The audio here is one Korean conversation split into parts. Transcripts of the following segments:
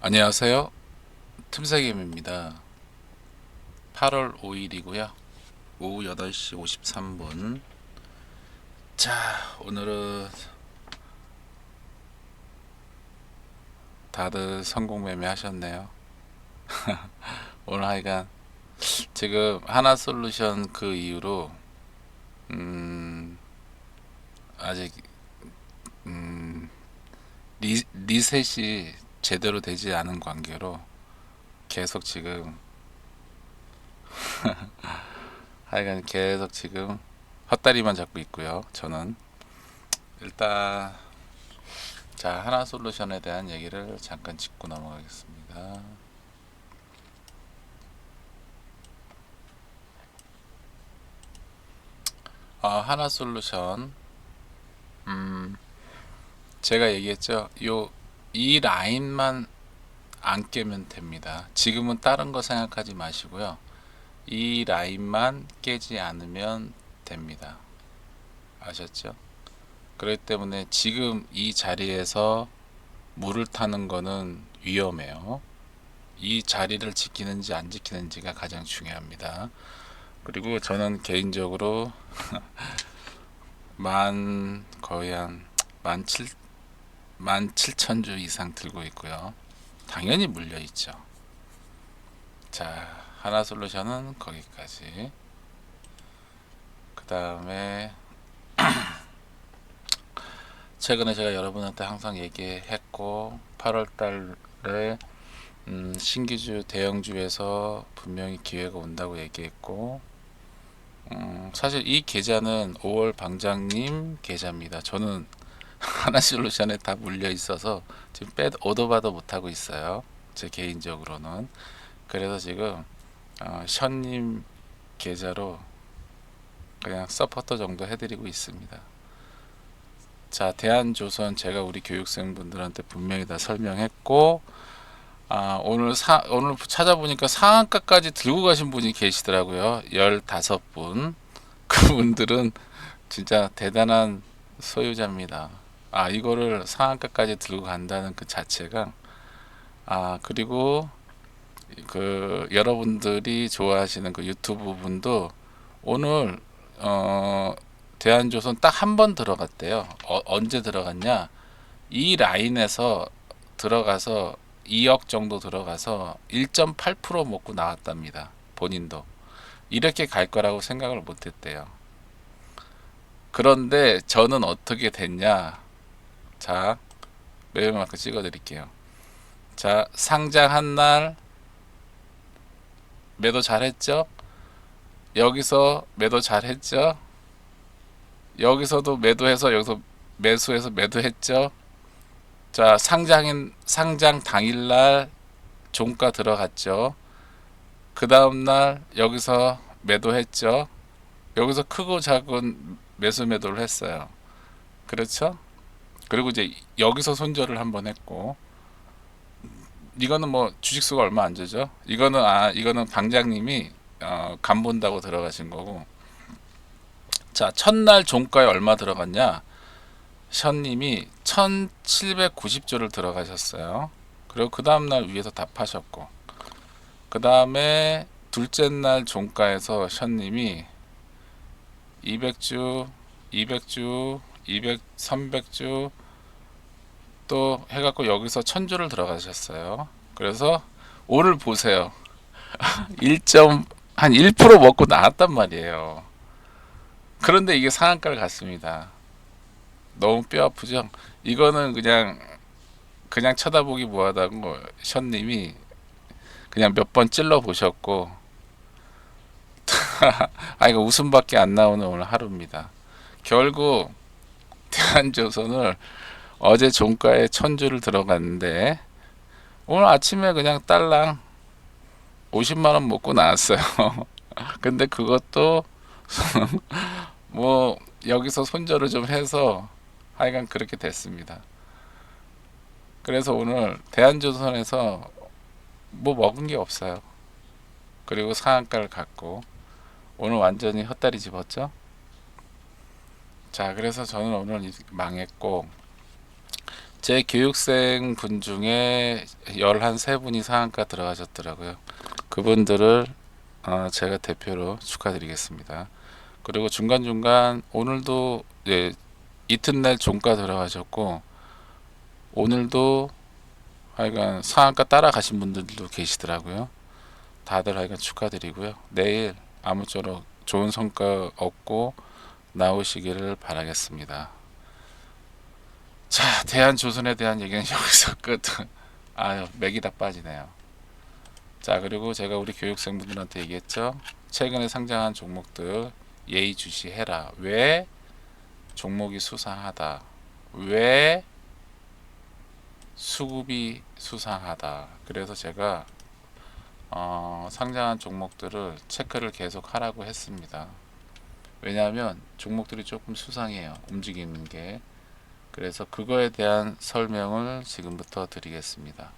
안녕하세요. 틈새김입니다. 8월 5일이고요. 오후 8시 53분. 자, 오늘은 다들 성공 매매 하셨네요. 오늘 하여간 지금 하나 솔루션 그 이후로 음 아직 음 리, 리셋이 제대로 되지 않은 관계로 계속 지금 하여간 계속 지금 헛다리만 잡고 있고요. 저는 일단 자 하나 솔루션에 대한 얘기를 잠깐 짚고 넘어가겠습니다. 아 하나 솔루션 음 제가 얘기했죠. 요 이 라인만 안 깨면 됩니다. 지금은 다른 거 생각하지 마시고요. 이 라인만 깨지 않으면 됩니다. 아셨죠? 그렇기 때문에 지금 이 자리에서 물을 타는 거는 위험해요. 이 자리를 지키는지 안 지키는지가 가장 중요합니다. 그리고 저는 개인적으로 만 거의 한만 칠, 만 칠천 주 이상 들고 있고요. 당연히 물려 있죠. 자, 하나 솔루션은 거기까지. 그 다음에 최근에 제가 여러분한테 항상 얘기했고 8월 달에 음, 신기주 대형주에서 분명히 기회가 온다고 얘기했고 음, 사실 이 계좌는 5월 방장님 계좌입니다. 저는 하나 솔루션에 다 물려 있어서 지금 빼 오도바도 못 하고 있어요. 제 개인적으로는 그래서 지금 어, 션님 계좌로 그냥 서포터 정도 해드리고 있습니다. 자, 대한조선 제가 우리 교육생분들한테 분명히 다 설명했고 아, 오늘 사, 오늘 찾아보니까 상한가까지 들고 가신 분이 계시더라고요. 15분. 그분들은 진짜 대단한 소유자입니다. 아, 이거를 상한가까지 들고 간다는 그 자체가 아, 그리고 그 여러분들이 좋아하시는 그 유튜브 분도 오늘 어 대한조선 딱 한 번 들어갔대요. 어, 언제 들어갔냐? 이 라인에서 들어가서 2억 정도 들어가서 1.8% 먹고 나왔답니다. 본인도 이렇게 갈 거라고 생각을 못했대요. 그런데 저는 어떻게 됐냐? 자, 매일마크 찍어 드릴게요. 자, 상장한 날 매도 잘했죠? 여기서 매도 잘했죠? 여기서도 매도해서 여기서 매수해서 매도했죠? 자, 상장인 상장 당일 날 종가 들어갔죠. 그 다음 날 여기서 매도했죠. 여기서 크고 작은 매수 매도를 했어요. 그렇죠? 그리고 이제 여기서 손절을 한번 했고 이거는 뭐 주식수가 얼마 안 되죠. 이거는 아 이거는 방장님이 어, 간 본다고 들어가신 거고. 자 첫날 종가에 얼마 들어갔냐? 션님이 1790조를 들어가셨어요. 그리고 그 다음날 위에서 다 파셨고 그 다음에 둘째 날 종가에서 션님이 200주, 200주, 200, 300주 또 해갖고 여기서 1000주를 들어가셨어요. 그래서 오늘 보세요. 1점 한 1% 먹고 나왔단 말이에요. 그런데 이게 상한가를 갔습니다. 너무 뼈 아프죠? 이거는 그냥 그냥 쳐다보기 뭐하다고 션님이 그냥 몇 번 찔러 보셨고 아 이거 웃음밖에 안 나오는 오늘 하루입니다. 결국 대한조선을 어제 종가에 천주를 들어갔는데 오늘 아침에 그냥 딸랑 50만 원 먹고 나왔어요. 근데 그것도 뭐 여기서 손절을 좀 해서 하여간 그렇게 됐습니다. 그래서 오늘 대한조선에서 뭐 먹은 게 없어요. 그리고 상한가를 갖고 오늘 완전히 헛다리 집었죠. 자, 그래서 저는 오늘 이- 망했고 제 교육생 분 중에 13분이 상한가 들어가셨더라고요. 그분들을 어, 제가 대표로 축하드리겠습니다. 그리고 중간중간 오늘도 예, 이튿날 종가 들어가셨고 오늘도 하여간 상한가 따라가신 분들도 계시더라고요. 다들 하여간 축하드리고요. 내일 아무쪼록 좋은 성과 얻고 나오시기를 바라겠습니다. 자, 대한조선에 대한 얘기는 여기서 끝. 아유, 맥이 다 빠지네요. 자, 그리고 제가 우리 교육생분들한테 얘기했죠. 최근에 상장한 종목들 예의주시해라. 왜 종목이 수상하다. 왜 수급이 수상하다. 그래서 제가 어, 상장한 종목들을 체크를 계속 하라고 했습니다. 왜냐하면 종목들이 조금 수상해요. 움직이는 게. 그래서 그거에 대한 설명을 지금부터 드리겠습니다.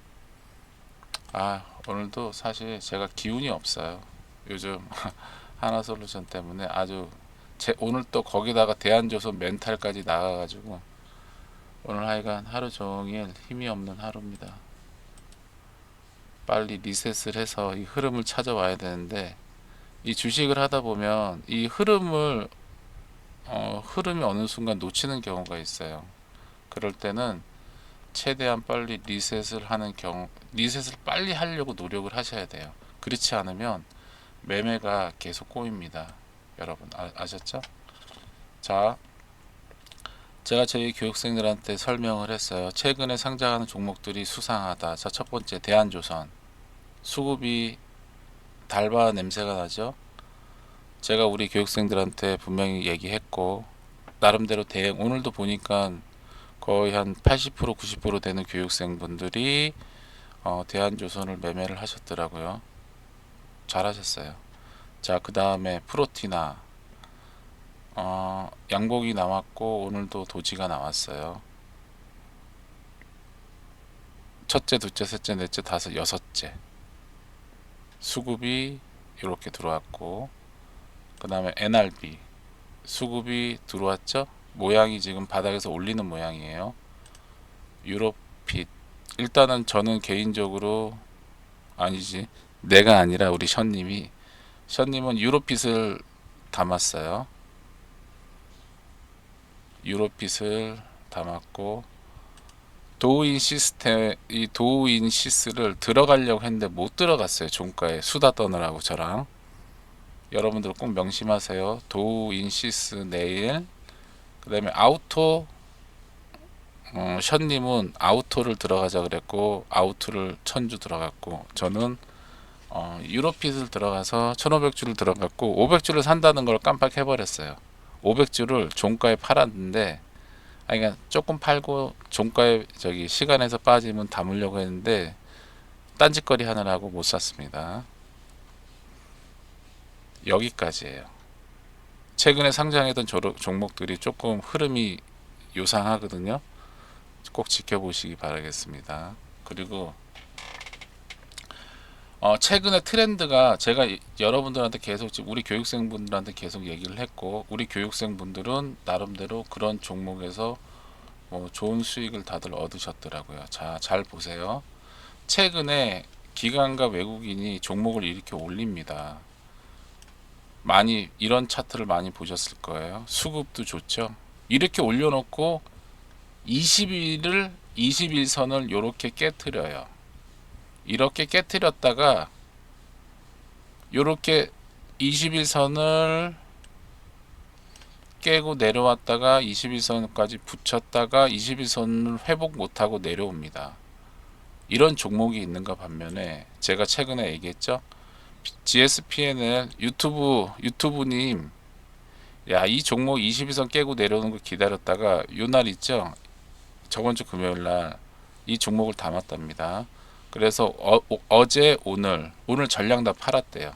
아, 오늘도 사실 제가 기운이 없어요. 요즘 하나 솔루션 때문에 아주 제 오늘 또 거기다가 대한조선 멘탈까지 나가가지고 오늘 하여간 하루 종일 힘이 없는 하루입니다. 빨리 리셋을 해서 이 흐름을 찾아와야 되는데 이 주식을 하다 보면 이 흐름을 어, 흐름이 어느 순간 놓치는 경우가 있어요. 그럴 때는 최대한 빨리 리셋을 하는 경우 리셋을 빨리 하려고 노력을 하셔야 돼요. 그렇지 않으면 매매가 계속 꼬입니다. 여러분 아, 아셨죠? 자, 제가 저희 교육생들한테 설명을 했어요. 최근에 상장하는 종목들이 수상하다. 자, 첫 번째 대한조선 수급이 달바 냄새가 나죠. 제가 우리 교육생들한테 분명히 얘기했고 나름대로 대응 오늘도 보니까 거의 한 80% 90% 되는 교육생분들이 어, 대한조선을 매매를 하셨더라고요. 잘하셨어요. 자, 그 다음에 프로티나 어, 양복이 나왔고 오늘도 도지가 나왔어요. 첫째, 둘째, 셋째, 넷째, 다섯, 여섯째 수급이 이렇게 들어왔고 그 다음에 NRB 수급이 들어왔죠. 모양이 지금 바닥에서 올리는 모양이에요. 유로핏 일단은 저는 개인적으로 아니지 내가 아니라 우리 션님이 션님은 유로핏을 담았어요. 유로핏을 담았고 도우인 시스템 이 도우인 시스를 들어가려고 했는데 못 들어갔어요. 종가에 수다 떠느라고 저랑 여러분들 꼭 명심하세요. 도우인 시스 내일 그 다음에 아우토 어, 션님은 아우토를 들어가자 그랬고 아우토를 천주 들어갔고 저는 어, 유로핏을 들어가서 1500주를 들어갔고 500주를 산다는 걸 깜빡해버렸어요. 500주를 종가에 팔았는데 아니 그러니까 조금 팔고 종가에 저기 시간에서 빠지면 담으려고 했는데 딴짓거리 하느라고 못 샀습니다. 여기까지예요 최근에 상장했던 종목들이 조금 흐름이 요상하거든요. 꼭 지켜보시기 바라겠습니다. 그리고 어, 최근에 트렌드가 제가 이- 여러분들한테 계속 지금 우리 교육생분들한테 계속 얘기를 했고 우리 교육생분들은 나름대로 그런 종목에서 뭐 좋은 수익을 다들 얻으셨더라고요. 자, 잘 보세요. 최근에 기관과 외국인이 종목을 이렇게 올립니다. 많이 이런 차트를 많이 보셨을 거예요. 수급도 좋죠. 이렇게 올려놓고 20일을 21선을 이렇게 깨뜨려요. 이렇게 깨뜨렸다가 이렇게 21선을 깨고 내려왔다가 21선까지 붙였다가 21선을 회복 못하고 내려옵니다. 이런 종목이 있는가 반면에 제가 최근에 얘기했죠. GSPN을 유튜브 유튜브님 야 이 종목 22선 깨고 내려오는 거 기다렸다가 요날 있죠? 저번 주 금요일 날 이 종목을 담았답니다. 그래서 어, 제 오늘 오늘 전량 다 팔았대요.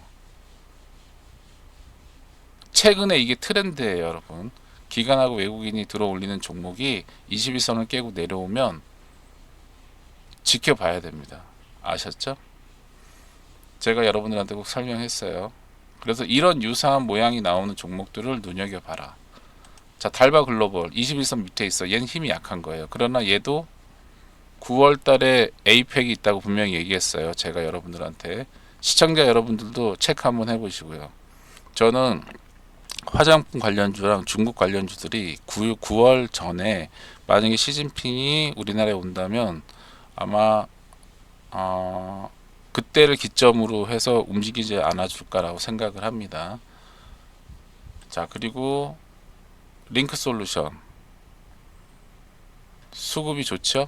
최근에 이게 트렌드예요 여러분. 기관하고 외국인이 들어 올리는 종목이 22선을 깨고 내려오면 지켜봐야 됩니다. 아셨죠? 제가 여러분들한테 꼭 설명했어요. 그래서 이런 유사한 모양이 나오는 종목들을 눈여겨봐라. 자, 달바 글로벌 21선 밑에 있어. 얘는 힘이 약한 거예요. 그러나 얘도 9월 달에 에이펙이 있다고 분명히 얘기했어요. 제가 여러분들한테 시청자 여러분들도 체크 한번 해보시고요. 저는 화장품 관련주랑 중국 관련주들이 9, 9월 전에 만약에 시진핑이 우리나라에 온다면 아마 어, 그때를 기점으로 해서 움직이지 않아 줄까라고 생각을 합니다. 자 그리고 링크 솔루션. 수급이 좋죠?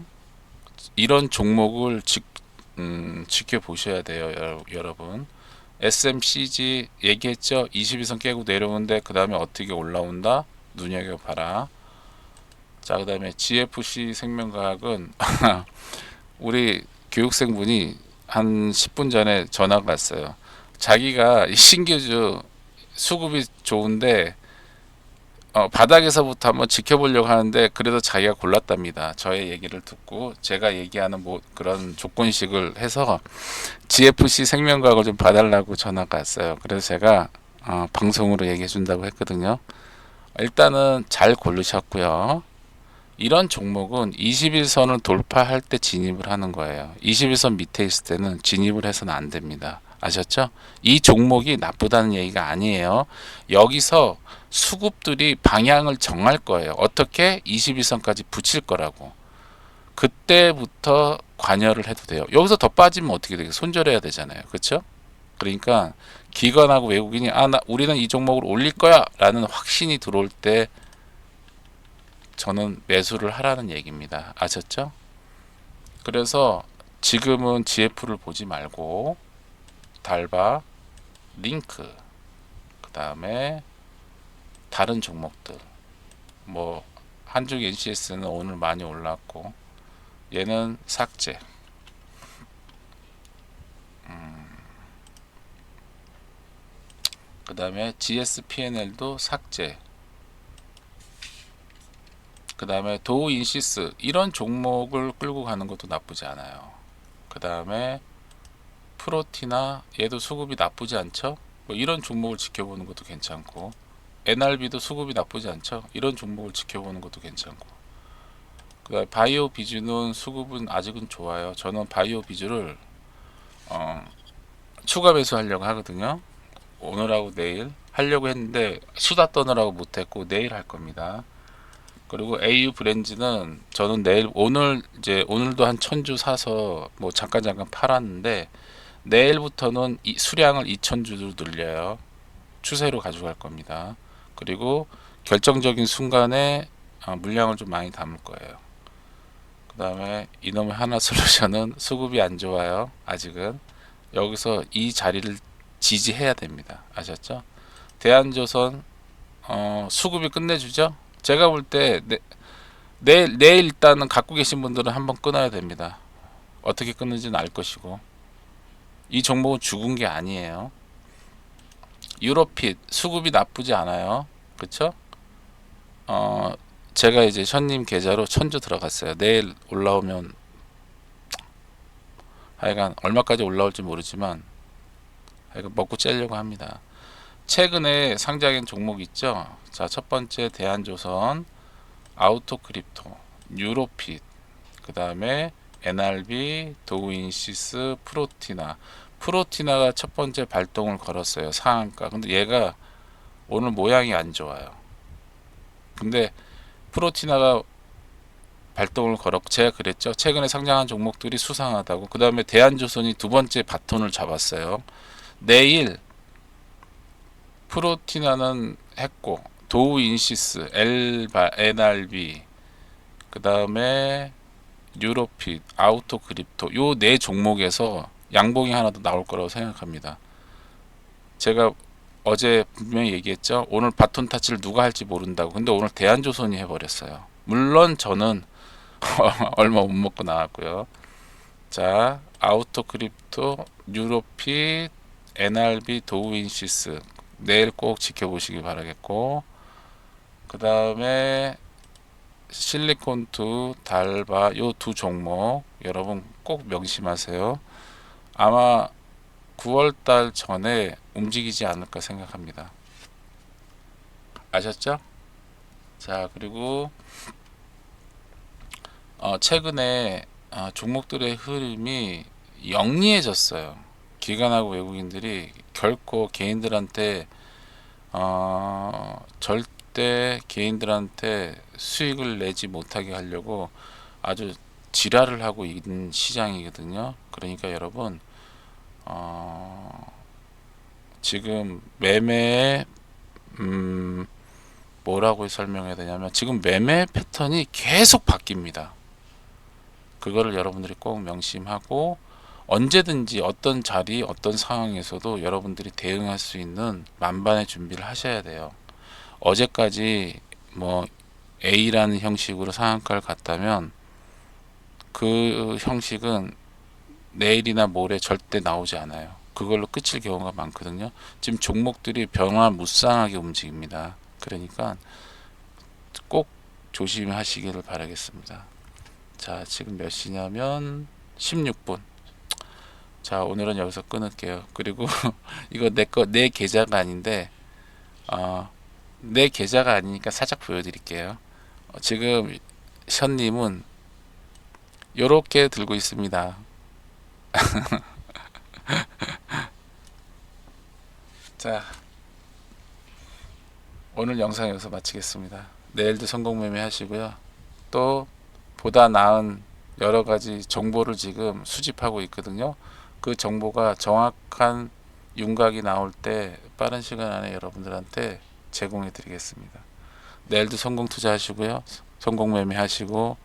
이런 종목을 지, 음, 지켜보셔야 돼요 여러- 여러분. SMCG 얘기했죠? 22선 깨고 내려오는데 그 다음에 어떻게 올라온다? 눈여겨봐라. 자 그 다음에 GFC 생명과학은 우리 교육생분이 한 10분 전에 전화가 왔어요 자기가 이 신규주 수급이 좋은데 어, 바닥에서부터 한번 지켜보려고 하는데 그래도 자기가 골랐답니다. 저의 얘기를 듣고 제가 얘기하는 뭐 그런 조건식을 해서 GFC 생명과학을 좀 봐달라고 전화가 왔어요. 그래서 제가 어, 방송으로 얘기해 준다고 했거든요. 일단은 잘 고르셨고요. 이런 종목은 21선을 돌파할 때 진입을 하는 거예요. 21선 밑에 있을 때는 진입을 해서는 안 됩니다. 아셨죠? 이 종목이 나쁘다는 얘기가 아니에요. 여기서 수급들이 방향을 정할 거예요. 어떻게 21선까지 붙일 거라고. 그때부터 관여를 해도 돼요. 여기서 더 빠지면 어떻게 되겠어요? 손절해야 되잖아요. 그렇죠? 그러니까 기관하고 외국인이 아, 나 우리는 이 종목을 올릴 거야 라는 확신이 들어올 때 저는 매수를 하라는 얘기입니다. 아셨죠? 그래서 지금은 GF를 보지 말고 달바, 링크, 그 다음에 다른 종목들 뭐 한중 NCS는 오늘 많이 올랐고 얘는 삭제 그 다음에 GSPNL도 삭제 그 다음에 도우 인시스 이런 종목을 끌고 가는 것도 나쁘지 않아요 그 다음에 프로티나 얘도 수급이 나쁘지 않죠 뭐 이런 종목을 지켜보는 것도 괜찮고 NRB도 수급이 나쁘지 않죠. 이런 종목을 지켜보는 것도 괜찮고. 그다음 바이오 비주는 수급은 아직은 좋아요. 저는 바이오 비주를 어, 추가 매수하려고 하거든요. 오늘하고 내일 하려고 했는데 수다 떠느라고 못했고 내일 할 겁니다. 그리고 AU 브랜즈는 저는 내일 오늘 이제 오늘도 한 천주 사서 뭐 잠깐 잠깐 팔았는데 내일부터는 이 수량을 2천주로 늘려요. 추세로 가져갈 겁니다. 그리고 결정적인 순간에 어, 물량을 좀 많이 담을 거예요. 그 다음에 이놈의 하나 솔루션은 수급이 안 좋아요. 아직은 여기서 이 자리를 지지해야 됩니다. 아셨죠? 대한조선 어, 수급이 끝내주죠. 제가 볼 때 내일 내일 일단은 갖고 계신 분들은 한번 끊어야 됩니다. 어떻게 끊는지는 알 것이고 이 종목은 죽은 게 아니에요. 유로핏 수급이 나쁘지 않아요. 그쵸? 어, 제가 이제 션님 계좌로 천주 들어갔어요. 내일 올라오면 하여간 얼마까지 올라올지 모르지만 하여간 먹고 째려고 합니다. 최근에 상장한 종목 있죠? 자, 첫 번째 대한조선, 아우토크립토, 유로핏, 그 다음에 NRB, 도우인시스, 프로티나. 프로티나가 첫 번째 발동을 걸었어요. 상한가. 근데 얘가 오늘 모양이 안 좋아요. 근데 프로티나가 발동을 걸었고 제가 그랬죠. 최근에 상장한 종목들이 수상하다고. 그 다음에 대한조선이 두 번째 바톤을 잡았어요. 내일 프로티나는 했고 도우인시스, 엘바, NRB, 그 다음에 유로핏, 아우토크립토 요 네 종목에서 양봉이 하나 더 나올 거라고 생각합니다. 제가 어제 분명히 얘기했죠. 오늘 바톤 타치를 누가 할지 모른다고. 근데 오늘 대한조선이 해버렸어요. 물론 저는 얼마 못 먹고 나왔고요. 자, 아우토 크립토, 유로핏, NRB, 도우인시스 내일 꼭 지켜보시기 바라겠고 그 다음에 실리콘투, 달바 요 두 종목 여러분 꼭 명심하세요. 아마 9월달 전에 움직이지 않을까 생각합니다. 아셨죠? 자 그리고 어, 최근에 아, 종목들의 흐름이 영리해졌어요. 기관하고 외국인들이 결코 개인들한테 어, 절대 개인들한테 수익을 내지 못하게 하려고 아주 지랄을 하고 있는 시장이거든요. 그러니까 여러분 어, 지금 매매의 음, 뭐라고 설명해야 되냐면 지금 매매 패턴이 계속 바뀝니다. 그거를 여러분들이 꼭 명심하고 언제든지 어떤 자리, 어떤 상황에서도 여러분들이 대응할 수 있는 만반의 준비를 하셔야 돼요. 어제까지 뭐 A라는 형식으로 상한가를 갔다면 그 형식은 내일이나 모레 절대 나오지 않아요. 그걸로 끝일 경우가 많거든요. 지금 종목들이 변화무쌍하게 움직입니다. 그러니까 꼭 조심하시기를 바라겠습니다. 자, 지금 몇 시냐면 16분. 자, 오늘은 여기서 끊을게요. 그리고 이거 내거내 계좌가 아닌데 어, 내 계좌가 아니니까 살짝 보여드릴게요. 어, 지금 션님은 요렇게 들고 있습니다. 자, 오늘 영상 여기서 마치겠습니다. 내일도 성공 매매 하시고요. 또 보다 나은 여러 가지 정보를 지금 수집하고 있거든요. 그 정보가 정확한 윤곽이 나올 때 빠른 시간 안에 여러분들한테 제공해 드리겠습니다. 내일도 성공 투자하시고요. 성공 매매 하시고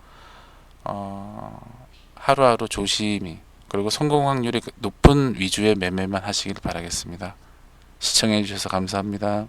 어, 하루하루 조심히 그리고 성공 확률이 높은 위주의 매매만 하시길 바라겠습니다. 시청해 주셔서 감사합니다.